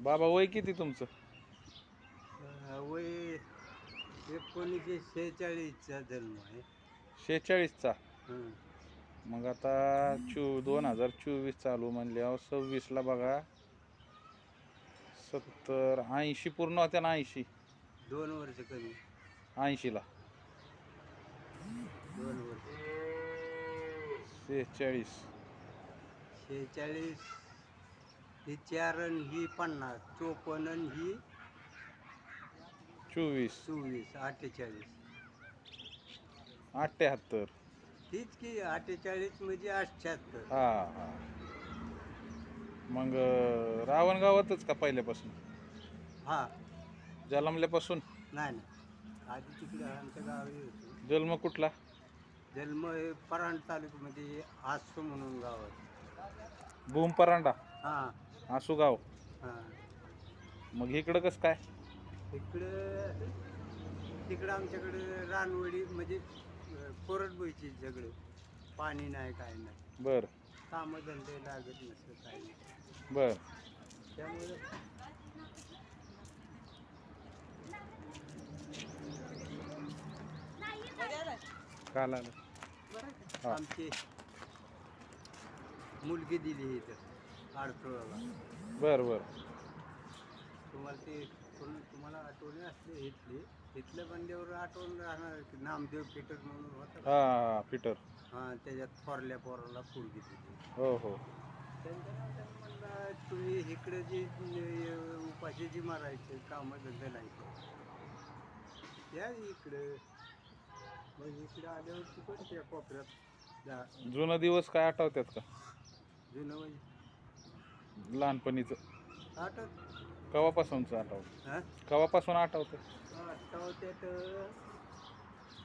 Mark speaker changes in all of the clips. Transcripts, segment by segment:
Speaker 1: बाबा वय किती तुमचं?
Speaker 2: वय एकोणीसशे शेहेचाळीसचा जन्म आहे.
Speaker 1: शेहेचाळीसचा?
Speaker 2: हं.
Speaker 1: मग आता चो दोन हजार चोवीस चालू म्हणल्यावर सव्वीसला बघा. सत्तर ऐंशी पूर्ण होत्या ना ऐंशी?
Speaker 2: दोन वर्ष कमी.
Speaker 1: ऐंशीला.
Speaker 2: दोन वर्ष.
Speaker 1: शेहेचाळीस.
Speaker 2: शेहेचाळीस ही चार आणि ही पन्नास चोपन्न ही
Speaker 1: चोवीस.
Speaker 2: चोवीस अठ्ठेचाळीस.
Speaker 1: अठ्ठ्याहत्तर.
Speaker 2: तीच की अठ्ठेचाळीस म्हणजे अठ्ठ्याहत्तर.
Speaker 1: हा हा. मग अं, रावणगावातच का पहिल्यापासून?
Speaker 2: हा.
Speaker 1: जन्मल्यापासून?
Speaker 2: नाही नाही. आधी तिकडे आमच्या गावी होतो.
Speaker 1: जन्म कुठला?
Speaker 2: जन्म हे परांड तालुक्यामध्ये आसू म्हणून गाव आहे.
Speaker 1: भूम परांडा.
Speaker 2: हां.
Speaker 1: आसुगाव.
Speaker 2: हां.
Speaker 1: मग इकडं कसं काय?
Speaker 2: इकडं तिकडं आमच्याकडे रानवडी म्हणजे कोरडबोईची सगळं पाणी नाही काय नाही.
Speaker 1: बर.
Speaker 2: कामं धंदे लागत नसतं नाही.
Speaker 1: बर.
Speaker 2: त्यामुळे
Speaker 1: काल आलं हा.
Speaker 2: आमची मुलगी दिली इथं. आडतोळाला
Speaker 1: बर बर.
Speaker 2: तुम्हाला ते कोण तुम्हाला आठवणी असले इथले इथल्या बंड्यावर आठवण राहणार की नामदेव पीटर म्हणून होता
Speaker 1: हा हा पीटर.
Speaker 2: हां त्याच्यात थोरल्या पोराला मुलगी दिली
Speaker 1: हो हो.
Speaker 2: त्यांच्यानंतर म्हणलं तुम्ही इकडे जी अं, उपाशी जी मारायचे कामं धंदे नाही या इकडं. मग इकडे आल्यावर तिकडच्या कोपऱ्यात जा.
Speaker 1: जुनं दिवस काय आठवतात का?
Speaker 2: जुनं म्हणजे
Speaker 1: लहानपणीचं.
Speaker 2: आठवत?
Speaker 1: कवापासूनचं आठवतं?
Speaker 2: हां?
Speaker 1: कवापासून आठवतं?
Speaker 2: आठवत्यात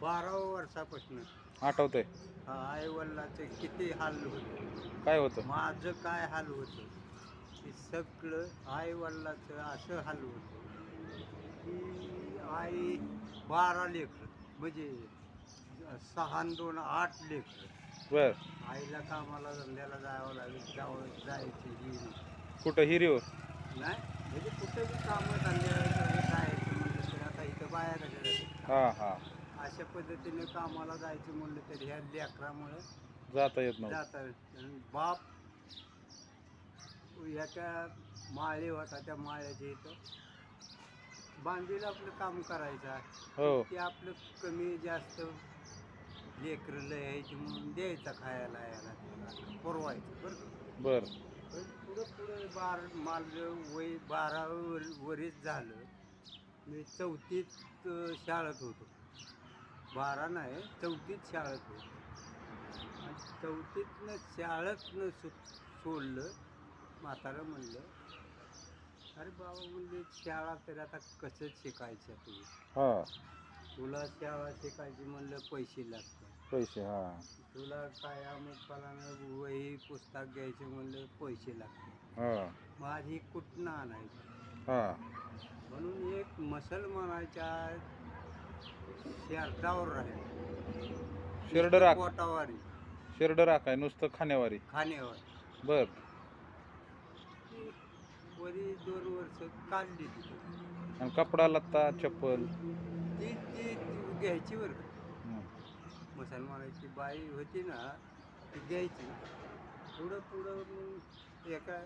Speaker 2: बारा वर्षापासून.
Speaker 1: आठवतंय?
Speaker 2: आई वडिलाचे किती हाल होते.
Speaker 1: काय होतं?
Speaker 2: माझं काय हाल होतं? ते सगळं आई वडिलाचं असं हाल होतं की आई बारा लेकर म्हणजे सहा आणि दोन आठ लेकर.
Speaker 1: बर.
Speaker 2: आईला कामाला धंद्याला जावं लागेल जावं जायची ही
Speaker 1: कुठं हिरीवर?
Speaker 2: नाही म्हणजे कुठे बी कामं धंद्याला जायचं म्हणलं तर आता इथं?
Speaker 1: हा हा.
Speaker 2: अशा पद्धतीने कामाला जायचं म्हणलं तर ह्या लेकरामुळं
Speaker 1: जाता येत
Speaker 2: आणि बाप याच्या माळे होता त्या माळ्याच्या इथं. बांधीला आपलं काम करायचं
Speaker 1: हो.
Speaker 2: ते आपलं कमी जास्त लेकरं यायची म्हणून द्यायचा खायला यायला त्याला. पुरवायचं बरं का?
Speaker 1: बर.
Speaker 2: पण पुढं पुढं बार माल वय बारा वर वरीच झालं. मी चौथीत अं, शाळेत होतो. बारा नाही चौथीत शाळेत होतो. आणि चौथीतनं शाळेतनं सु सोडलं. म्हातारं म्हणलं अरे बाबा म्हणले शाळा तर आता कसं शिकायचं तू
Speaker 1: हा.
Speaker 2: तुला शाळा शिकायची म्हणलं पैसे लागतात.
Speaker 1: पैसे हा.
Speaker 2: तुला काय अमुक वही पुस्तक घ्यायचे म्हणलं पैसे लागतात.
Speaker 1: हा.
Speaker 2: माझी कुठनं आणायची?
Speaker 1: हा.
Speaker 2: म्हणून एक मुसलमानाच्या शर्टावर राहील.
Speaker 1: शिरड राख.
Speaker 2: पोटावारी.
Speaker 1: शिरड राखाय नुसतं खाण्यावारी.
Speaker 2: खाण्यावर.
Speaker 1: बर
Speaker 2: ती वरी दोन वर्ष काढली तिथं.
Speaker 1: आणि कपडा लत्ता चप्पल.
Speaker 2: ती ती घ्यायची बरं का. मुसलमानाची बाई होती ना ती घ्यायची. पुढं पुढं मग एका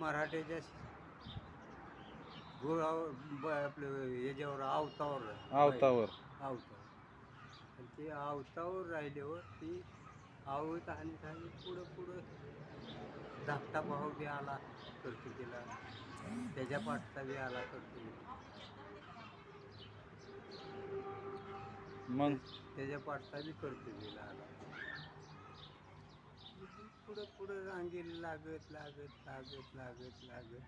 Speaker 2: मराठ्याच्या घोडावर ब- आपलं याच्यावर आवतावर.
Speaker 1: आवतावर.
Speaker 2: आवतावर. आणि ते आवतावर राहिल्यावर ती आवत आणि आणि पुढं पुढं धाकटा भाऊ बी आला कर्तिकीला त्याच्या पाठचा बी आला कर्तिकीला
Speaker 1: मग?
Speaker 2: त्याच्या पाठचा बी कर्तिकीला आला पुढं पुढं रांगेला लागत लागत लागत लागत लागत.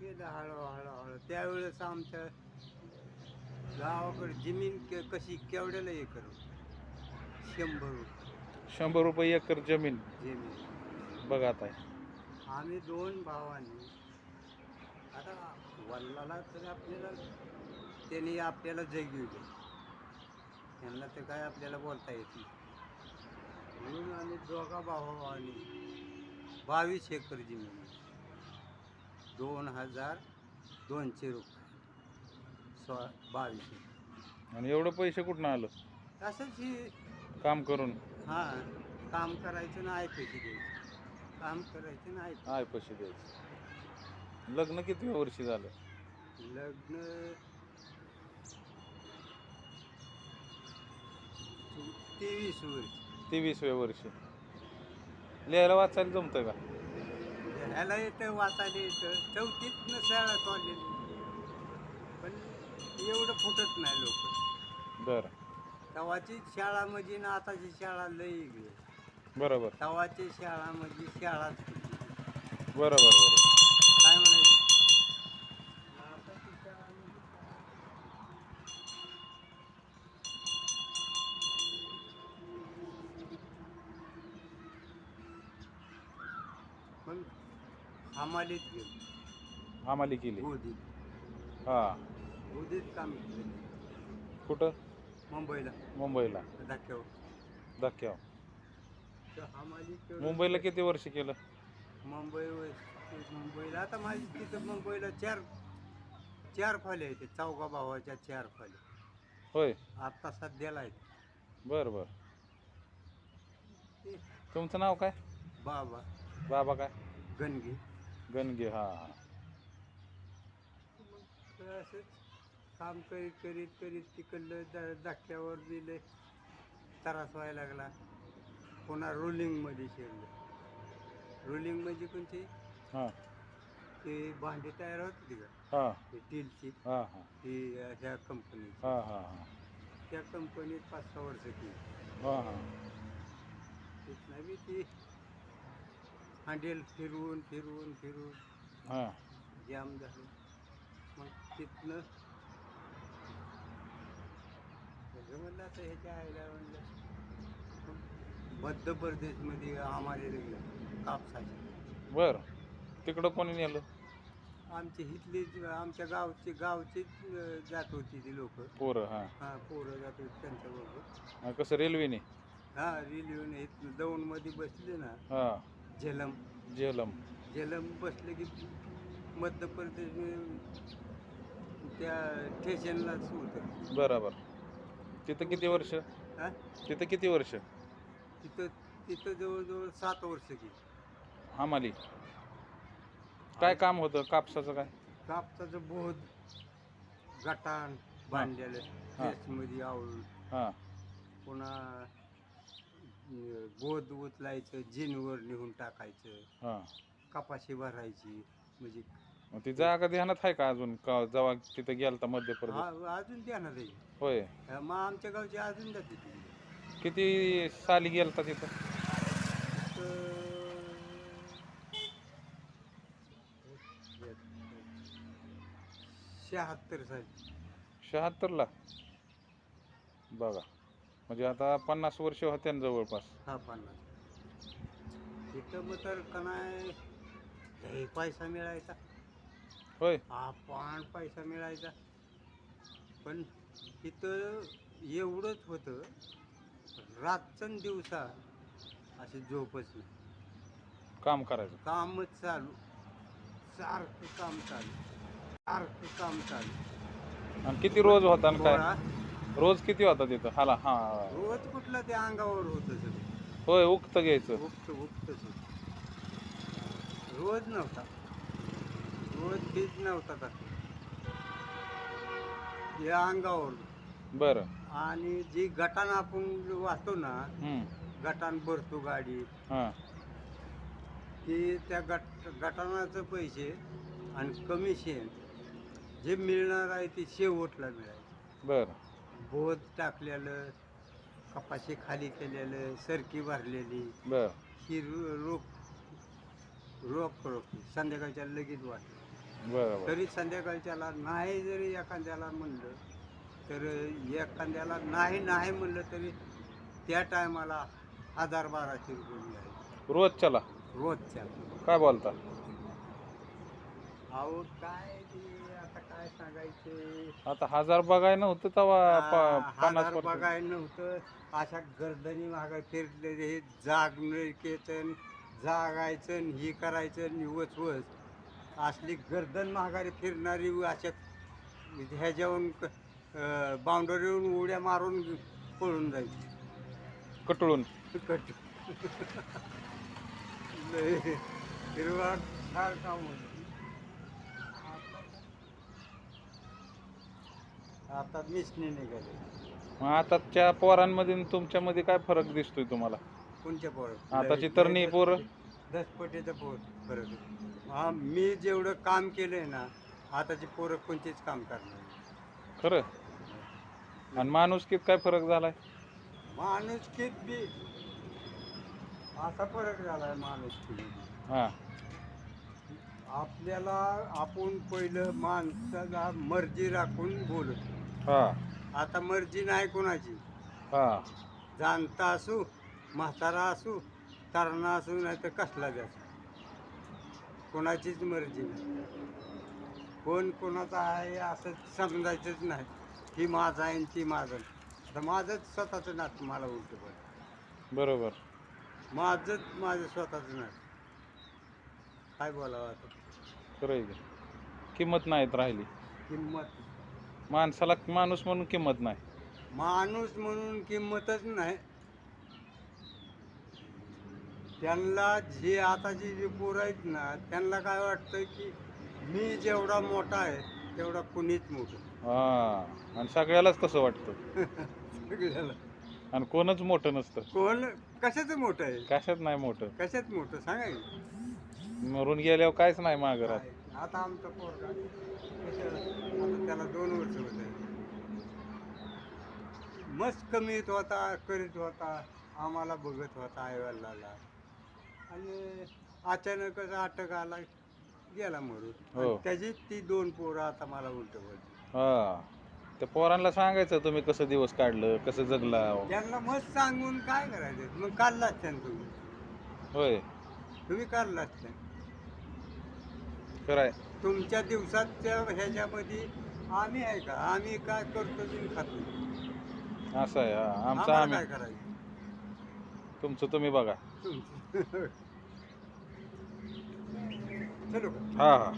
Speaker 2: गेलं हळूहळू हळू त्यावेळेस आमच्या गावाकडे जमीन के- कशी केवढ्याला एकर शंभर रुपये.
Speaker 1: शंभर रुपये एकर जमीन.
Speaker 2: जमीन.
Speaker 1: बघा आता.
Speaker 2: आम्ही दोन भावांनी. आता वडिलाला तर आपल्याला त्यांनी आपल्याला जगविले त्यांना तर काय आपल्याला बोलता येत नाही. म्हणून आम्ही दोघा भावांनी बावीस एकर जमीन दोन हजार दोनशे रुपये. सो बावीसशे
Speaker 1: आणि एवढं पैसे कुठनं आलं?
Speaker 2: असंच हे
Speaker 1: काम करून?
Speaker 2: हां काम करायचं ना पैसे द्यायचे. काम करायचं ना
Speaker 1: आय पैसे द्यायचे. लग्न किती वर्षी झालं?
Speaker 2: लग्न तेवीस वर्ष.
Speaker 1: तेवीसव्या वर्षी. लिहायला वाचायला जमतं का?
Speaker 2: ह्याला येतं वाचायला येतं चौथीत न शाळा चाललेली. पण एवढं फुटत नाही लोक
Speaker 1: बरं.
Speaker 2: तवाची शाळा म्हणजे ना आताची शाळा लई वेगळी. आहे.
Speaker 1: बरोबर.
Speaker 2: तवाची शाळा म्हणजे शाळाच. होती.
Speaker 1: बरोबर बरोबर.
Speaker 2: गेलो.
Speaker 1: आम्हाला केली.
Speaker 2: गोदीत.
Speaker 1: हा.
Speaker 2: गोदीत काम केलं.
Speaker 1: कुठं?
Speaker 2: मुंबईला.
Speaker 1: मुंबईला.
Speaker 2: धक्क्यावर.
Speaker 1: धक्क्यावर.
Speaker 2: तर तेवढं-
Speaker 1: मुंबईला किती वर्ष केलं?
Speaker 2: मुंबई मुंबईला. आता माझी तिथं मुंबईला चार चार फाले आहेत. चौगा भावाच्या चार फाले
Speaker 1: होय.
Speaker 2: आता सध्याला आहेत.
Speaker 1: बरं बरं.
Speaker 2: ते
Speaker 1: तुमचं नाव काय?
Speaker 2: बाबा.
Speaker 1: बाबा काय?
Speaker 2: गणगी.
Speaker 1: गणगे हा.
Speaker 2: तर असंच काम करीत करीत करीत तिकडलं द धक्क्यावर दिले. त्रास व्हायला लागला. पुन्हा रोलिंगमध्ये शिरलं. रोलिंग म्हणजे कोणती?
Speaker 1: हा.
Speaker 2: ते भांडी तयार होती का?
Speaker 1: हा.
Speaker 2: ते स्टीलची
Speaker 1: हा हा.
Speaker 2: ती अ, ह्या कंपनीची
Speaker 1: हा हा हा.
Speaker 2: त्या कंपनीत पाच सहा वर्ष केली.
Speaker 1: हा हा.
Speaker 2: तिथनं बी ती हँडेल फिरवून फिरवून फिरवून
Speaker 1: हा.
Speaker 2: जाम झालं. मग तिथनं सगळं म्हणलं आता ह्याच्या आईला म्हणलं मध्य प्रदेशमध्ये आम्हाला लागलं कापसाचे.
Speaker 1: बर. तिकडं कोणी नेलं?
Speaker 2: आमची हिथली आमच्या गावची गावचीच अं, जात होती ती लोक.
Speaker 1: पोरं हा.
Speaker 2: हा पोरं जात होती त्यांच्याबरोबर.
Speaker 1: कसं रेल्वेने?
Speaker 2: हा रेल्वेने इथनं दौंडमध्ये बसले ना.
Speaker 1: हा.
Speaker 2: झेलम.
Speaker 1: झेलम.
Speaker 2: झेलम बसले की मध्य प्रदेश त्या स्टेशनलाच होतं
Speaker 1: बरोबर. तिथं किती वर्ष?
Speaker 2: हा?
Speaker 1: तिथं किती वर्ष?
Speaker 2: तिथं तिथं जवळजवळ सात वर्ष गेली.
Speaker 1: आम्हाली काय काम होतं? कापसाचं काय?
Speaker 2: कापसाचं बोध गटाण बांधलेलं
Speaker 1: हा.
Speaker 2: मध्ये आवळून.
Speaker 1: हा.
Speaker 2: पुन्हा बोध उचलायचं जिनवर नेऊन टाकायचं
Speaker 1: हा.
Speaker 2: कपाशी भरायची म्हणजे
Speaker 1: मग ती जागा ध्यानात आहे का अजून? का जेव्हा तिथं गेलता मध्य प्रदेश
Speaker 2: हा, अजून द्या आहे.
Speaker 1: होय.
Speaker 2: मग आमच्या गावची अजून जाते ती.
Speaker 1: किती साली गेलता तिथं?
Speaker 2: शहात्तर साली.
Speaker 1: शहात्तरला? बघा. म्हणजे आता पन्नास वर्ष होते ना जवळपास.
Speaker 2: हा पन्नास. तिथं मग तर का नाही लय पैसा मिळायचा.
Speaker 1: होय.
Speaker 2: हा पाण पैसा मिळायचा. पण तिथं एवढंच होतं रातचं दिवसा अशी झोपच नाही.
Speaker 1: काम करायचं.
Speaker 2: कामच चालू. सारखं काम चालू. सारखं काम चालू.
Speaker 1: आणि किती रोज होता आणि काय? रोज किती होता तिथं? हाला हा.
Speaker 2: रोज कुठलं ते अंगावर होतं सगळं
Speaker 1: होय उक्त घ्यायचं.
Speaker 2: उक्त उक्तच होत रोज नव्हता. रोज बीज नव्हता का? हे अंगावर.
Speaker 1: बरं.
Speaker 2: आणि जी गटान आपण वाहतो ना
Speaker 1: हम्म.
Speaker 2: गटान भरतो गाडी
Speaker 1: हा.
Speaker 2: की त्या गट गटानाचं पैसे आणि कमिशन जे मिळणार आहे ते शेवटला मिळायचं.
Speaker 1: बरं.
Speaker 2: बोध टाकलेलं कपाशी खाली केलेलं सरकी भरलेली
Speaker 1: बरं.
Speaker 2: ही रो- रोख रोख रोख संध्याकाळच्या लगेच
Speaker 1: बरं
Speaker 2: तरी संध्याकाळच्याला नाही जरी एखाद्याला म्हणलं तर एखाद्याला नाही नाही म्हणलं तरी त्या टायमाला हजार बाराशे रुपये मिळाले.
Speaker 1: रोज चला
Speaker 2: रोजच्या.
Speaker 1: काय बोलता?
Speaker 2: अहो काय काय सांगायचे?
Speaker 1: आता हजार बघाय नव्हतं तेव्हा प- पन्नास
Speaker 2: हजार बघायला नव्हतं. अशा गर्दनी मागा फिरले हे जाग केचन जागायचं हे करायचं आणि वच असली गर्दन महागारी फिरणारी अशात ह्याच्यावरून बाउंडरीवरून उड्या मारून पळून जायची
Speaker 1: कटळून.
Speaker 2: कट हिरवा फार काम होतं. आता मिसने निघाले
Speaker 1: मग आताच्या पोरांमध्ये आणि तुमच्यामध्ये काय फरक दिसतोय तुम्हाला?
Speaker 2: कोणच्या पोरं?
Speaker 1: आताची तरणी पोरं?
Speaker 2: दसपटीचं पोर फरक. हा मी जेवढं काम केलंय ना आताची पोरं कोणतेच काम करणार नाही.
Speaker 1: खरं? आणि माणुसकीत काय फरक झालाय?
Speaker 2: माणूस कित बी असा फरक झालाय माणूस
Speaker 1: हा.
Speaker 2: आपल्याला आपण पहिलं माणसाला मर्जी राखून बोलत
Speaker 1: हा.
Speaker 2: आता मर्जी नाही कोणाची.
Speaker 1: हा.
Speaker 2: जाणता असू म्हातारा असू तरणा असू नाही तर कसला बी असू. कोणाचीच मर्जी नाही. कोण कोणाचा आहे असं समजायचंच नाही. ही माझं आहे आणि ती माझं. आता माझंच स्वतःचं नात मला उलट पड
Speaker 1: बरोबर.
Speaker 2: माझंच माझं स्वतःचं नात. काय बोलावं आता?
Speaker 1: खरं आहे की. किंमत नाहीत राहिली.
Speaker 2: किंमत
Speaker 1: माणसाला माणूस म्हणून किंमत नाही.
Speaker 2: माणूस म्हणून किंमतच नाही. त्यांना जे आताची जी पोरं आहेत ना त्यांना काय वाटतं की मी जेवढा मोठा आहे तेवढा कुणीच मोठं.
Speaker 1: हा आणि सगळ्यालाच तसं वाटतं.
Speaker 2: सगळ्याला.
Speaker 1: आणि कोणच मोठं नसतं.
Speaker 2: कोण? कशाचं मोठं आहे?
Speaker 1: कशात नाही मोठं.
Speaker 2: कशात मोठं? सांगा की.
Speaker 1: मरून गेल्यावर काहीच नाही माघारात?
Speaker 2: आता आमचा पोरगा? आता त्याला दोन वर्ष होत मस्त कमीत होता करीत होता आम्हाला बघत होता आईवडिलाला. आणि अचानकच अटक आला गेला मरून
Speaker 1: हो.
Speaker 2: त्याची ती दोन पोरं आता मला उलट पडली
Speaker 1: हा. त्या पोरांना सांगायचं तुम्ही कसं दिवस काढलं कसं जगला
Speaker 2: त्यांना मस्त सांगून काय करायचं? मग काढलाच तुम्ही.
Speaker 1: होय.
Speaker 2: तुम्ही काढलाच
Speaker 1: खरंय
Speaker 2: तुमच्या दिवसाच्या ह्याच्यामध्ये आम्ही आहे का? आम्ही काय करतो ते खातो
Speaker 1: असं आहे हा. आमचं
Speaker 2: आम्हाला
Speaker 1: आम्ही
Speaker 2: काय करायचं?
Speaker 1: तुमचं तुम्ही बघा.
Speaker 2: तुमचं. चलो. का?
Speaker 1: हा हा.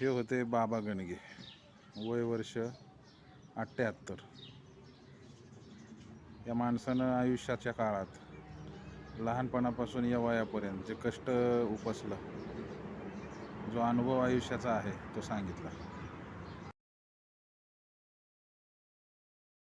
Speaker 1: हे होते बाबा गणगे. वय वर्ष अठ्ठ्याहत्तर. या माणसानं आयुष्याच्या काळात लहानपणापासून या वयापर्यंत जे कष्ट उपसलं जो अनुभव आयुष्याचा आहे तो सांगितला.